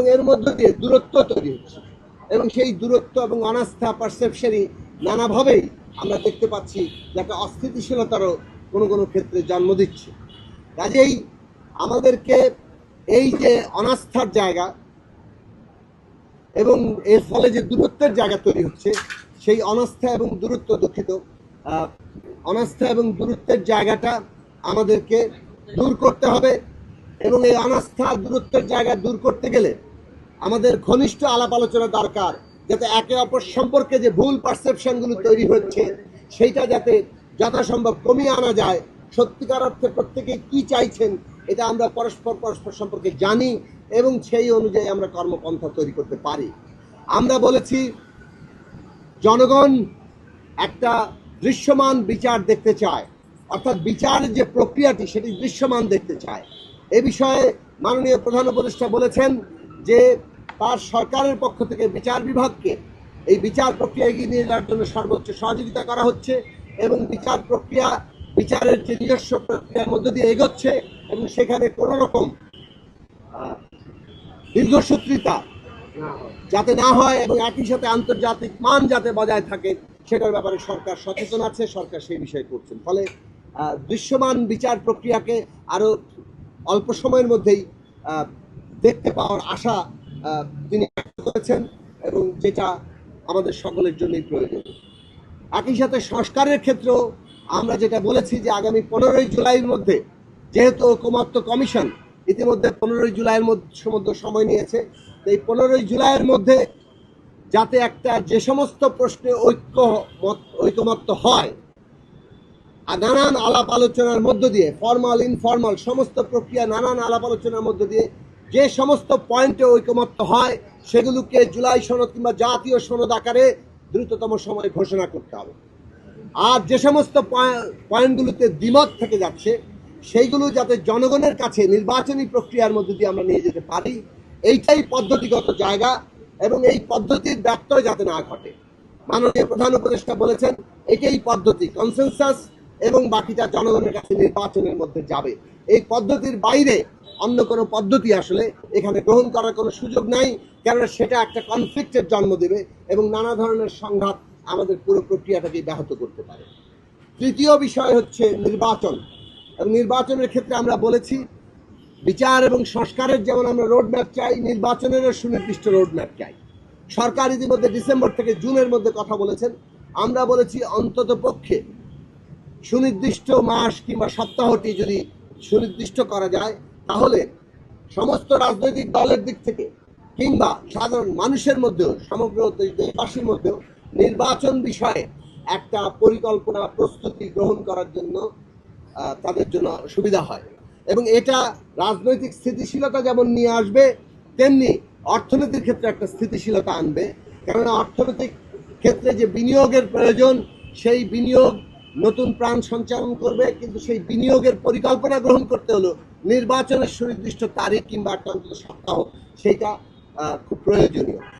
এবং এর মধ্য দিয়ে দূরত্ব তৈরি হচ্ছে। এবং সেই দূরত্ব এবং অনাস্থা পারসেপশনই নানাভাবেই আমরা দেখতে পাচ্ছি যে একটা অস্থিতিশীলতারও কোনো কোনো ক্ষেত্রে জন্ম দিচ্ছে। কাজেই আমাদেরকে এই যে অনাস্থার জায়গা এবং এর ফলে যে দূরত্বের জায়গা তৈরি হচ্ছে, সেই অনাস্থা এবং দূরত্ব দুঃখিত। অনাস্থা এবং দূরত্বের জায়গাটা আমাদেরকে দূর করতে হবে এবং এই অনাস্থা দূরত্বের জায়গা দূর করতে গেলে আমাদের ঘনিষ্ঠ আলাপ আলোচনা দরকার, যাতে একে অপর সম্পর্কে যে ভুল পারসেপশনগুলো তৈরি হচ্ছে, সেইটা যাতে যথাসম্ভব কমিয়ে আনা যায়। সত্যিকার অর্থে প্রত্যেকে কি চাইছেন, এটা আমরা পরস্পর পরস্পর সম্পর্কে জানি এবং সেই অনুযায়ী আমরা কর্মপন্থা তৈরি করতে পারি। আমরা বলেছি, জনগণ একটা দৃশ্যমান বিচার দেখতে চায়। অর্থাৎ বিচারের যে প্রক্রিয়াটি, সেটি দৃশ্যমান দেখতে চায়। এ বিষয়ে মাননীয় প্রধান উপদেষ্টা বলেছেন যে তার সরকারের পক্ষ থেকে বিচার বিভাগকে এই বিচার প্রক্রিয়া এগিয়ে নিয়ে যাওয়ার জন্য সর্বোচ্চ সহযোগিতা করা হচ্ছে এবং বিচার প্রক্রিয়া, বিচারের যে নিজস্ব প্রক্রিয়ার মধ্য দিয়ে এগোচ্ছে এবং সেখানে কোনো রকম দীর্ঘসূত্রিতা যাতে না হয় এবং একই সাথে আন্তর্জাতিক মান যাতে বজায় থাকে, সেটার ব্যাপারে সরকার সচেতন আছে, সরকার সেই বিষয়ে করছেন। ফলে দৃশ্যমান বিচার প্রক্রিয়াকে আরও অল্প সময়ের মধ্যেই দেখতে পাওয়ার আশা তিনি করেছেন এবং যেটা আমাদের সকলের জন্যই প্রয়োজন। একই সাথে সংস্কারের ক্ষেত্রেও আমরা যেটা বলেছি যে আগামী পনেরোই জুলাইয়ের মধ্যে, যেহেতু ঐকমত্য কমিশন ইতিমধ্যে পনেরোই জুলাইয়ের মধ্যে সময় নিয়েছে, এই পনেরোই জুলাইয়ের মধ্যে যাতে একটা যে সমস্ত প্রশ্নে ঐক্য মত, ঐকমত্য হয় নানান আলাপ আলোচনার মধ্য দিয়ে, ফর্মাল, ইনফর্মাল, সমস্ত প্রক্রিয়া নানান আলাপ আলোচনার মধ্য দিয়ে যে সমস্ত পয়েন্টে ঐকমত্য হয়, সেগুলোকে জুলাই সনদ কিংবা জাতীয় সনদ আকারে দ্রুততম সময়ে ঘোষণা করতে হবে। আর যে সমস্ত পয়ে- পয়েন্টগুলোতে দ্বিমত থেকে যাচ্ছে, সেইগুলো যাতে জনগণের কাছে নির্বাচনী প্রক্রিয়ার মধ্যে দিয়ে আমরা নিয়ে যেতে পারি, এইটাই পদ্ধতিগত জায়গা এবং এই পদ্ধতির ব্যত্যয় যাতে না ঘটে। মাননীয় প্রধান উপদেষ্টা বলেছেন, এটাই পদ্ধতি কনসেনসাস এবং বাকিটা জনগণের কাছে নির্বাচনের মধ্যে যাবে। এই পদ্ধতির বাইরে অন্য কোনো পদ্ধতি আসলে এখানে গ্রহণ করার কোনো সুযোগ নাই, কেননা সেটা একটা কনফ্লিক্টের জন্ম দেবে এবং নানা ধরনের সংঘাত আমাদের পুরো প্রক্রিয়াটাকে ব্যাহত করতে পারে। তৃতীয় বিষয় হচ্ছে নির্বাচন। এবং নির্বাচনের ক্ষেত্রে আমরা বলেছি, বিচার এবং সংস্কারের যেমন আমরা রোড ম্যাপ চাই, নির্বাচনেরও সুনির্দিষ্ট রোড ম্যাপ চাই। সরকার ইতিমধ্যে ডিসেম্বর থেকে জুনের মধ্যে কথা বলেছেন। আমরা বলেছি অন্তত পক্ষে সুনির্দিষ্ট মাস কিংবা সপ্তাহটি যদি সুনির্দিষ্ট করা যায় তাহলে সমস্ত রাজনৈতিক দলের দিক থেকে কিংবা সাধারণ মানুষের মধ্যেও, সমগ্র দেশবাসীর মধ্যেও নির্বাচন বিষয়ে একটা পরিকল্পনা, প্রস্তুতি গ্রহণ করার জন্য তাদের জন্য সুবিধা হয়। এবং এটা রাজনৈতিক স্থিতিশীলতা যেমন নিয়ে আসবে, তেমনি অর্থনীতির ক্ষেত্রে একটা স্থিতিশীলতা আনবে। কেননা অর্থনৈতিক ক্ষেত্রে যে বিনিয়োগের প্রয়োজন, সেই বিনিয়োগ নতুন প্রাণ সঞ্চালন করবে, কিন্তু সেই বিনিয়োগের পরিকল্পনা গ্রহণ করতে হলো নির্বাচনের সুনির্দিষ্ট তারিখ কিংবা অন্তত সপ্তাহ, সেইটা খুব প্রয়োজনীয়।